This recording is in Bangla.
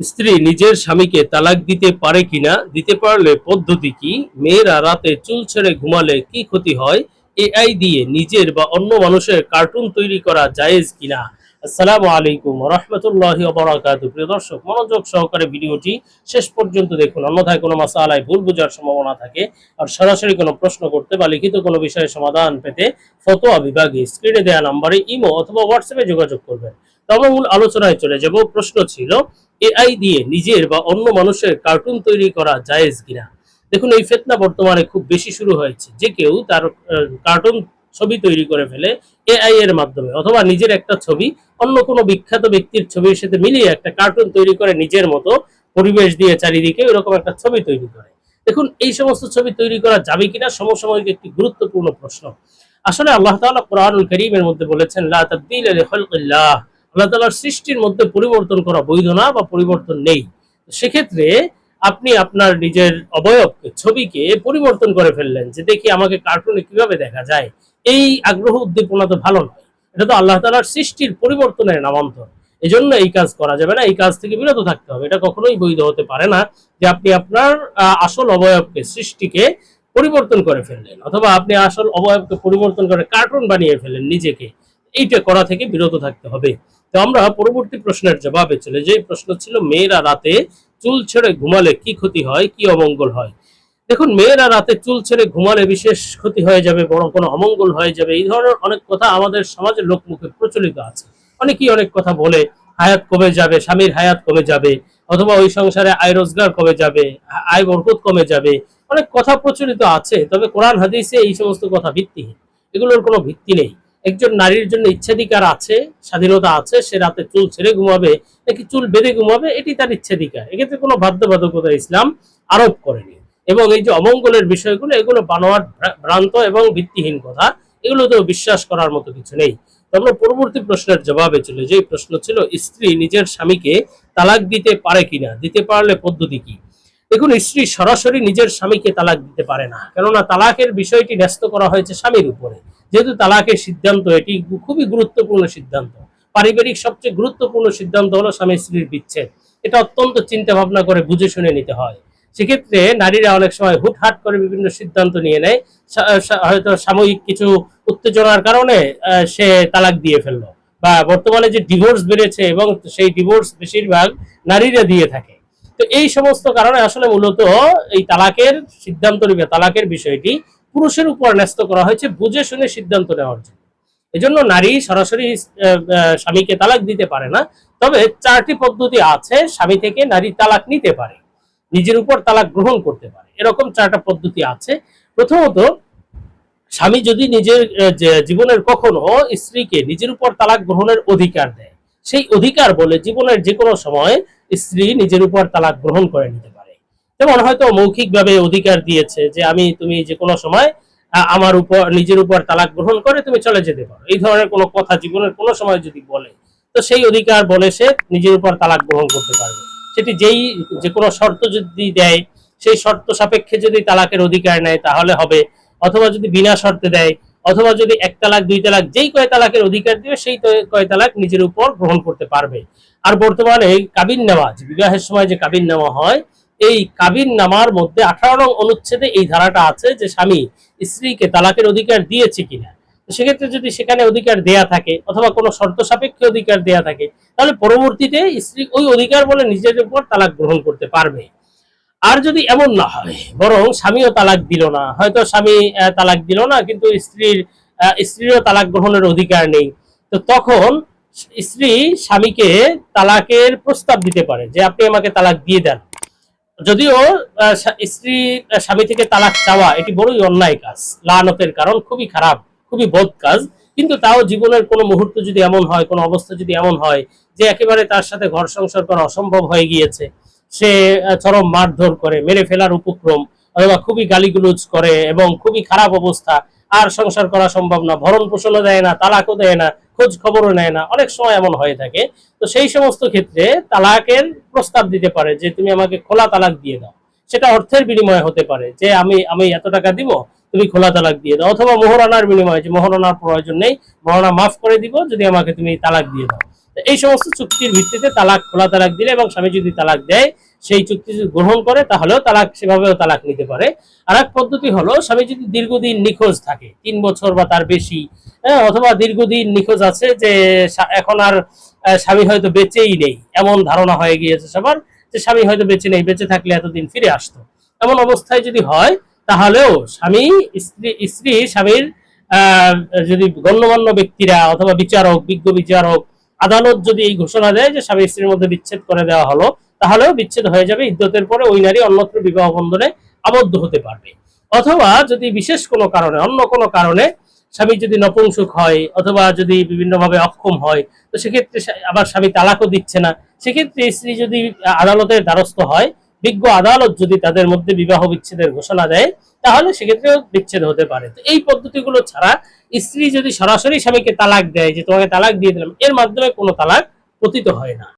স্ত্রী নিজের স্বামীকে তালাক দিতে পারে কিনা, দিতে পারলে পদ্ধতি কি, মেয়েরা রাতে চুল ছেড়ে ঘুমালে কি ক্ষতি হয়, এআই দিয়ে নিজের বা অন্য মানুষের কার্টুন তৈরি করা জায়েজ কিনা? আসসালামু আলাইকুম রহমতুল্লাহি বারাকাতু প্রিয় দর্শক, মনোযোগ সহকারে ভিডিওটি শেষ পর্যন্ত দেখুন। অন্যথায় কোনো মাসালায় ভুল বোঝার সম্ভাবনা থাকে আর সরাসরি কোনো প্রশ্ন করতে বা লিখিত কোনো বিষয়ে সমাধান পেতে ফতোয়া বিভাগে স্ক্রিনে দেওয়া নাম্বারে ইমো অথবা হোয়াটসঅ্যাপে যোগাযোগ করবেন। তবে মূল আলোচনায় চলে যাব। প্রশ্ন ছিল, এআই দিয়ে নিজের বা অন্য মানুষের কার্টুন তৈরি করা জায়েজ কিনা? দেখুন, এই ফেতনা বর্তমানে খুব বেশি শুরু হয়েছে। যে কেউ তার কার্টুন ছবি তৈরি করে ফেলে এআই এর মাধ্যমে, অথবা নিজের একটা ছবি, অন্য কোনো বিখ্যাত ব্যক্তির ছবির সাথে মিলিয়ে একটা কার্টুন তৈরি করে নিজের মতো পরিবেশ দিয়ে চারিদিকে এরকম একটা ছবি তৈরি করে। দেখুন, এই সমস্ত ছবি তৈরি করা যাবে কিনা সমসাময়িক একটি গুরুত্বপূর্ণ প্রশ্ন। আসলে আল্লাহ তাআলা কোরআনুল করিমের মধ্যে বলেছেন, লা তাবদীলা লিখালকিল্লাহ আল্লাহ তাআলার সৃষ্টির মধ্যে পরিবর্তন করা বৈধ না বা পরিবর্তন নেই। সেক্ষেত্রে আপনি আপনার নিজের অবয়বকে, ছবিকে পরিবর্তন করে ফেললেন যে দেখি আমাকে কার্টুনে কীভাবে দেখা যায়। এই আগ্রহ উদ্দীপনা তো ভালো নয়। এটা তো আল্লাহ তাআলার সৃষ্টির পরিবর্তনের নামান্তর। এই জন্য এই কাজ করা যাবে না, এই কাজ থেকে বিরত থাকতে হবে। এটা কখনোই বৈধ হতে পারে না যে আপনি আপনার আসল অবয়বকে, সৃষ্টিকে পরিবর্তন করে ফেললেন। অথবা আপনি আসল অবয়বকে পরিবর্তন করে কার্টুন বানিয়ে ফেললেন নিজেকে। এইটা করা থেকে বিরত থাকতে হবে। তো আমরা পরবর্তী প্রশ্নের জবাবে চলে যে প্রশ্ন ছিল, মেয়েরা রাতে চুল ছেড়ে ঘুমালে কি ক্ষতি হয়, কি অমঙ্গল হয়? দেখুন, মেয়েরা রাতে চুল ছেড়ে ঘুমালে বিশেষ ক্ষতি হয়ে যাবে বড় কোনো অমঙ্গল হয়ে যাবে। এই ধরনের অনেক কথা আমাদের সমাজের লোকমুখে প্রচলিত আছে। অনেকেই অনেক কথা বলে, হায়াত কমে যাবে, স্বামীর হায়াত কমে যাবে, অথবা ওই সংসারে আয় রোজগার কমে যাবে, আয় বরকত কমে যাবে। অনেক কথা প্রচলিত আছে, তবে কোরআন হাদিসে এই সমস্ত কথা ভিত্তিহীন। এগুলোর কোনো ভিত্তি নেই। একজন নারীর জন্য ইচ্ছাধিকার আছে, স্বাধীনতা আছে, সে রাতে চুল ছেড়ে ঘুমাবে, নাকি চুল বেঁধে ঘুমাবে, এটি তার ইচ্ছাধিকার। এক্ষেত্রে কোনো বাধ্যবাধকতা ইসলাম আরোপ করেনি। এবং এই যে অমঙ্গলের বিষয়গুলো, এগুলো বানোয়ার ভ্রান্ত এবং ভিত্তিহীন কথা। এগুলো তো বিশ্বাস করার মতো কিছু নেই। আমরা পরবর্তী প্রশ্নের জবাবে চলে যে প্রশ্ন ছিল, স্ত্রী নিজের স্বামীকে তালাক দিতে পারে কিনা? দিতে পারলে পদ্ধতি কি? দেখুন স্ত্রী সরাসরি নিজের স্বামীকে তালাক দিতে পারে না। কেননা তালাকের বিষয়টি ন্যস্ত করা হয়েছে স্বামীর উপরে। যেহেতু তালাকের সিদ্ধান্ত, এটি খুবই গুরুত্বপূর্ণ সিদ্ধান্ত। পারিবারিক সবচেয়ে গুরুত্বপূর্ণ সিদ্ধান্ত হলো স্বামী স্ত্রীর বিচ্ছেদ। এটা অত্যন্ত চিন্তা ভাবনা করে বুঝে শুনে নিতে হয়। সেক্ষেত্রে নারীরা অনেক সময় হুটহাট করে বিভিন্ন সিদ্ধান্ত নিয়ে নেয়। হয়তো সাময়িক কিছু উত্তেজনার কারণে সে তালাক দিয়ে ফেলল। বা বর্তমানে যে ডিভোর্স বেড়েছে এবং সেই ডিভোর্স বেশিরভাগ নারীরা দিয়ে থাকে। তো এই সমস্ত কারণে আসলে মূলত এই তালাকের সিদ্ধান্ত নিবে, তালাকের বিষয়টি পুরুষের উপর ন্যস্ত করা হয়েছে, বুঝে শুনে সিদ্ধান্ত নেওয়ার জন্য এজন্য নারী সরাসরি স্বামীকে তালাক দিতে পারে না, তবে চারটি পদ্ধতি আছে, স্বামী থেকে নারী তালাক নিতে পারে, নিজের উপর তালাক গ্রহণ করতে পারে, এরকম চারটা পদ্ধতি আছে। প্রথমত, স্বামী যদি নিজের জীবনের কখনো স্ত্রীকে নিজের উপর তালাক গ্রহণের অধিকার দেয় সেই অধিকার বলে জীবনের যে কোনো সময় স্ত্রী নিজের উপর তালাক গ্রহণ করে নিতে পারে। যেমন হয়তো মৌখিকভাবে অধিকার দিয়েছে যে আমি, তুমি যে কোনো সময় আমার উপর, নিজের উপর তালাক গ্রহণ করে তুমি চলে যেতে পারো। এই ধরনের কোনো কথা জীবনের কোনো সময় যদি বলে, তো সেই অধিকার বলে সে নিজের উপর তালাক গ্রহণ করতে পারবে। সেটি যেই যে কোনো শর্ত যদি দেয়, সেই শর্ত সাপেক্ষে যদি তালাকের অধিকার নেয় তাহলে হবে। অথবা যদি বিনা শর্তে দেয় অথবা যদি এক তালাক, দুই তালাক, যেই কয় তালাকের অধিকার দিবে, সেই কয় তালাক নিজের উপর গ্রহণ করতে পারবে। আর বর্তমানে কাবিন যে বিবাহের সময় যে কাবিন নেওয়া হয়, এই কাবিন নামার মধ্যে আঠারো নং অনুচ্ছেদে এই ধারাটা আছে যে স্বামী স্ত্রীকে তালাকের অধিকার দিয়েছে কিনা। সেক্ষেত্রে যদি সেখানে অধিকার দেয়া থাকে, অথবা কোনো শর্ত সাপেক্ষে অধিকার দেয়া থাকে, তাহলে পরবর্তীতে স্ত্রী ওই অধিকার বলে নিজের উপর তালাক গ্রহণ করতে পারবে। আর যদি এমন না হয়, বরং স্বামীও তালাক দিল না। হয়তো স্বামী তালাক দিল না, কিন্তু স্ত্রীর স্ত্রীরও তালাক গ্রহণের অধিকার নেই। তো তখন স্ত্রী স্বামীকে তালাকের প্রস্তাব দিতে পারে যে, আপনি আমাকে তালাক দিয়ে দেন। যদিও স্ত্রী স্বামী থেকে তালাক চাওয়া এটি বড়ই অন্যায় কাজ লানতের কারণ খুবই খারাপ, খুবই বদ কাজ। কিন্তু তাও জীবনের কোনো মুহূর্ত যদি এমন হয়, কোনো অবস্থা যদি এমন হয়, যে একেবারে তার সাথে ঘর সংসার করা অসম্ভব হয়ে গিয়েছে সে চরম মারধর করে, মেরে ফেলার উপক্রম, অথবা খুবই গালিগুলোজ করে এবং খুবই খারাপ অবস্থা। আর সংসার করা সম্ভব না, ভরণ পোষণও দেয় না, তালাকও দেয় না, খোঁজ খবরও নেয় না, অনেক সময় এমন হয়ে থাকে। তো সেই সমস্ত ক্ষেত্রে তালাকের প্রস্তাব দিতে পারে যে, তুমি আমাকে খোলা তালাক দিয়ে দাও। সেটা অর্থের বিনিময়ে হতে পারে যে, আমি আমি এত টাকা দিব, তুমি খোলা তালাক দিয়ে দাও। অথবা মোহরানার বিনিময়ে যে, মোহরানার প্রয়োজন নেই, মোহরানা মাফ করে দিব, যদি আমাকে তুমি তালাক দিয়ে দাও। এই সমস্ত চুক্তির ভিত্তিতে তালাক খোলা তালাক দিলে এবং স্বামী যদি তালাক দেয় সেই চুক্তি যদি গ্রহণ করে তাহলেও তালাক সেভাবেও তালাক নিতে পারে। আর এক পদ্ধতি হলো স্বামী যদি দীর্ঘদিন নিখোঁজ থাকে তিন বছর বা তার বেশি হ্যাঁ, অথবা দীর্ঘদিন নিখোঁজ আছে যে এখন আর স্বামী হয়তো বেঁচেই নেই। এমন ধারণা হয়ে গিয়েছে সবার যে স্বামী হয়তো বেঁচে নেই বেঁচে থাকলে এতদিন ফিরে আসতো। এমন অবস্থায় যদি হয় তাহলেও স্বামী স্ত্রী স্ত্রী স্বামীর যদি গণ্যমান্য ব্যক্তিরা অথবা বিচারক বিজ্ঞ বিচারক আদালত যদি এই ঘোষণা দেয় যে স্বামী স্ত্রীর মধ্যে বিচ্ছেদ করে দেওয়া হলো, তাহলেও বিচ্ছেদ হয়ে যাবে। ইদ্যতের পরে ওই নারী অন্যত্র বিবাহ বন্ধনে আবদ্ধ হতে পারবে। অথবা যদি বিশেষ কোনো কারণে, অন্য কোনো কারণে স্বামী যদি নপুংসুক হয়, অথবা যদি বিভিন্নভাবে অক্ষম হয়, তো সেক্ষেত্রে আবার স্বামী তালাকও দিচ্ছে না। সেক্ষেত্রে স্ত্রী যদি আদালতের দ্বারস্থ হয় বিজ্ঞ আদালত যদি তাদের মধ্যে বিবাহ বিচ্ছেদের ঘোষণা দেয়, তাহলে সেক্ষেত্রেও বিচ্ছেদ হতে পারে। তো এই পদ্ধতিগুলো ছাড়া স্ত্রী যদি সরাসরি স্বামীকে তালাক দেয়, যে তোমাকে তালাক দিয়ে দিলাম, এর মাধ্যমে কোনো তালাক পতিত হয় না।